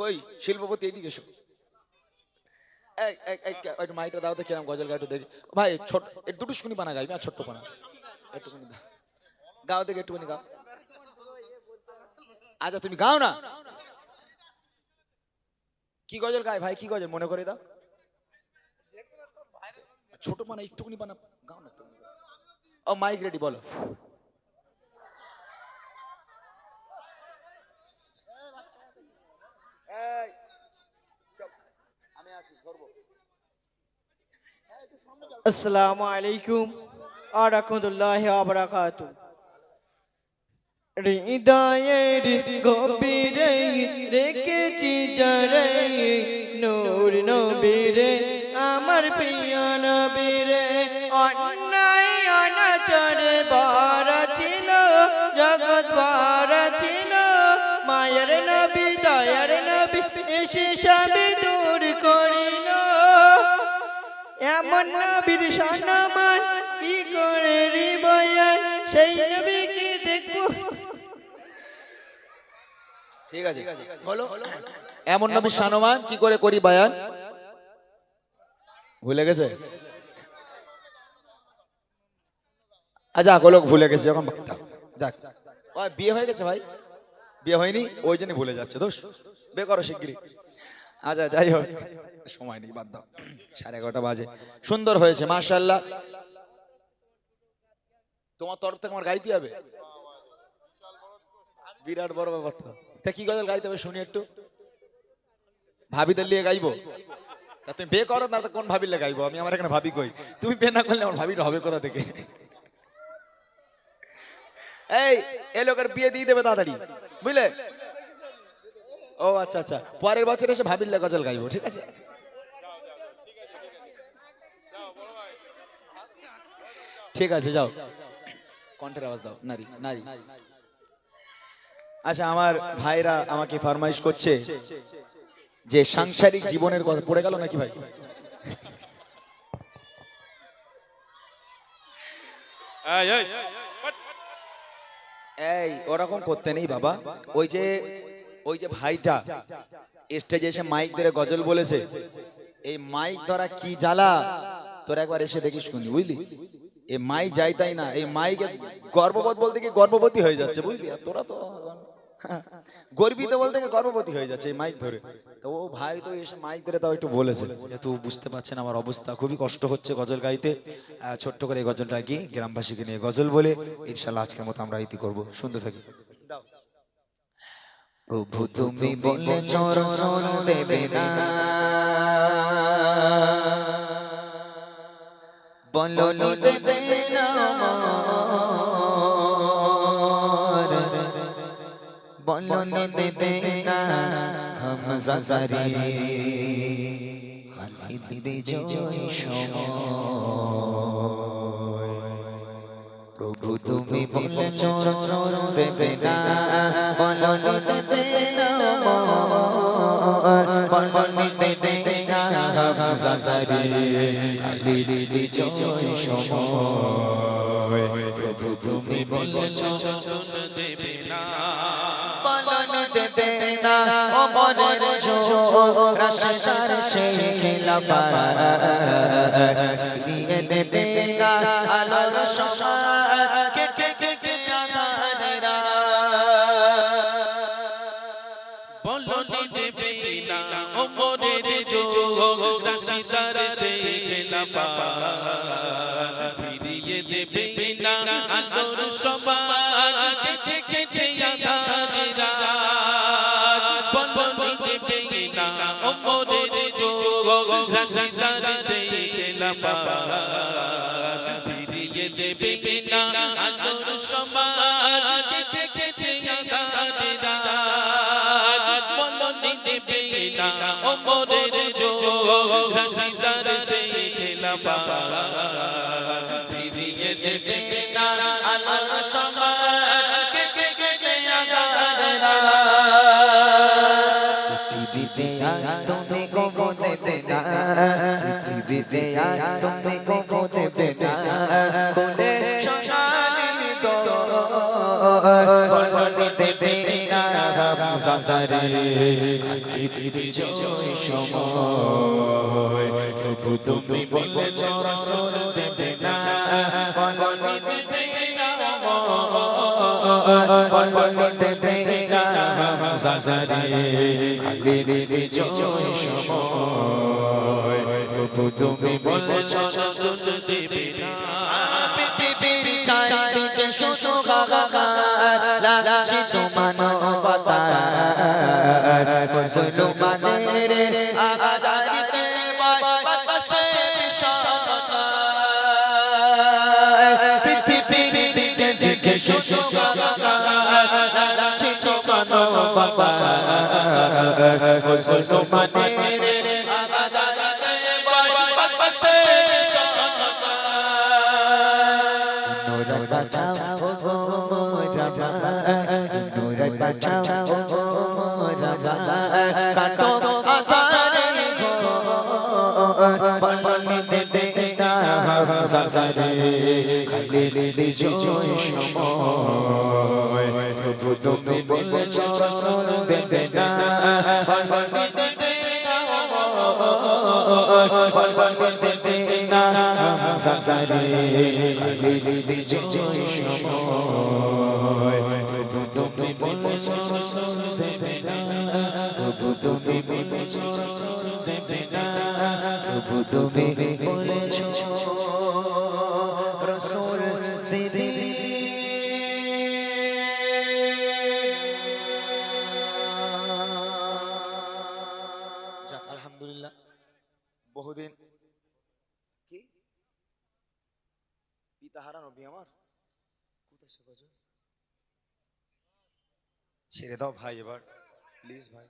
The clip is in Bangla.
কই? শিল্পপতি এইদিকে এসো। মাইটা দাও কিরম গজল গাইটু দেখি। ভাই, ছোট দুটো শুনি বানা গাইবি আর ছোট্ট বানা। একটুখানি গাও দেখে, একটুখানি গাও। আচ্ছা তুমি গাও না? কি গজল গায় ভাই, কি গজল, মনে করে দাও। ছোট বানা, একটুখানি বানা, গাও না ও, মাইক রেডি বলো এই, চুপ। আমি আছি ধরবো আসসালামু আলাইকুম। আর রহমতুল্লাহ আবরাকাত হৃদয়ের রেখেছি নূর আমার প্রিয় নবীরে। অন্যায় ছিল, জগৎ ছিল। মায়ের নবী, দয়ার নবী, এসে এমন নবীর সম্মান কি করে হৃদয়ান সেই নবীকে দেখব? ঠিক আছে, বলো। এমন নবী সানমান কি করে করি বায়ান? ভুলে গেছে? আচ্ছা গোলক ভুলে গেছে যখন যাক। বিয়ে হয়ে গেছে ভাই? বিয়ে হয়নি? ওই জন্য ভুলে যাচ্ছে, দোষ। বে করো শিগগিরি আচ্ছা যাই হোক। সময় নেই বাদ দাও। সাড়ে এগারোটা বাজে। সুন্দর হয়েছে মাশাল্লাহ তোমার তরফ থেকে আমার গাইতে হবে? বিরাট বড় ব্যাপার তো। তা কি গজল গাইতে হবে শুনি একটু। ভাবিদের লিয়ে গাইবো? তা তুমি বে করো না কোন গাইবো? আমি আমার এখানে ভাবি কই। তুমি বে না করলে আমার ভাবিটা হবে কোথা থেকে? এই এ লোকের বিয়ে দিয়ে দেবে তাড়াতাড়ি। বুঝলে? ও আচ্ছা আচ্ছা। পরের বছর এসে ভাবিলে গজল গাইবো ঠিক আছে? ঠিক আছে যাও। কণ্ঠের আওয়াজ দাও। নারী নারী। আচ্ছা আমার ভাইরা আমাকে ফরমাইশ করছে যে সাংসারিক জীবনের কথা পড়ে গেল নাকি ভাই? এই, ওরকম করতে নেই বাবা। ওই যে ওই যে ভাইটা স্টেজে এসে মাইক ধরে গজল বলেছে এই মাইক ধরা কি জ্বালা? তোর একবার এসে দেখিস শুনি বুঝলি? এই মাই যাই তাই না? এই মাইকে গর্ভবত বলতে কি গর্ভবতী হয়ে যাচ্ছে বুঝলি? আর তোরা তো গর্বিত বলতে কি গর্ভবতী হয়ে যাচ্ছে এই মাইক ধরে। তো ও ভাই তো এসে মাইক ধরে তাও একটু বলেছে। যেহেতু বুঝতে পারছেন আমার অবস্থা খুবই কষ্ট হচ্ছে গজল গাইতে। ছোট্ট করে এই গজলটা কি গ্রামবাসীকে নিয়ে গজল বলে। ইনশাল্লাহ আজকের মতো আমরা ইতি করব। সুন্দর থাকি। প্রভু তুমি বললে চরণ দেবে না। বলনি দেবে না হামজা জারি খালিদ বিজয় সময় প্রভু তুমি বলে চরণ দেবে না সময় প্রভু তুমি বলে চরণ দেবে না দেবে না জো রাশার সেই খেলাফা দিয়ে দেবে না, আলোর সমাজ কেটে কেটে আধারেরা। বলনি দেবে না ওমরের যোগ রাশিদার সেই খেলাপা ফিরিয়ে দেবে না আদর সমান কেটে কেটে আধারেরা যোগ রাশিদার সেই খেলাপা ফিরিয়ে দেবে না আদর সমান কেটে কেটে আধারেরা বলনি দেবে না ওমরের যোগ রাশিদার সেই খেলাপা ফিরিয়ে দেবে না আলোর সমান কেটে কেটে আধারেরা পৃথিবীতে আর দেবে না পৃথিবীতে আর তুমি কবো দেবে না। খুলে সোনালি দো বলনি দেবে না সাজারে খালি বিজয় সময়। প্রভু তুমি বলেছ রসুল দেবে না। বলনি দেবে না বলনি বিজয় সময়। প্রভু তুমি বলেছ না। পৃথিবীর চারিদিকে শোষো হাহাকার লাগছে তো মানবতা মুসলমানের আজাদিতে বাতাসে পৃথিবীর দিকে দিকে শোষো হাহাকার লাগছে সাজারে খালি বিজয় সময় প্রভু তুমি বলেছ রসুল দে দে না পানি দে দে না পানি দে দে না সাজারে খালি বিজয় সময় প্রভু তুমি বলেছ দেবে না প্রভু তুমি বলেছ দেবে না প্রভু তুমি বলেছ রসুল দেবে আলহামদুলিল্লাহ বহুদিন কি পিতা হারা নবী আমার কোথায় সে ছেড়ে দাও ভাই এবার প্লিজ ভাই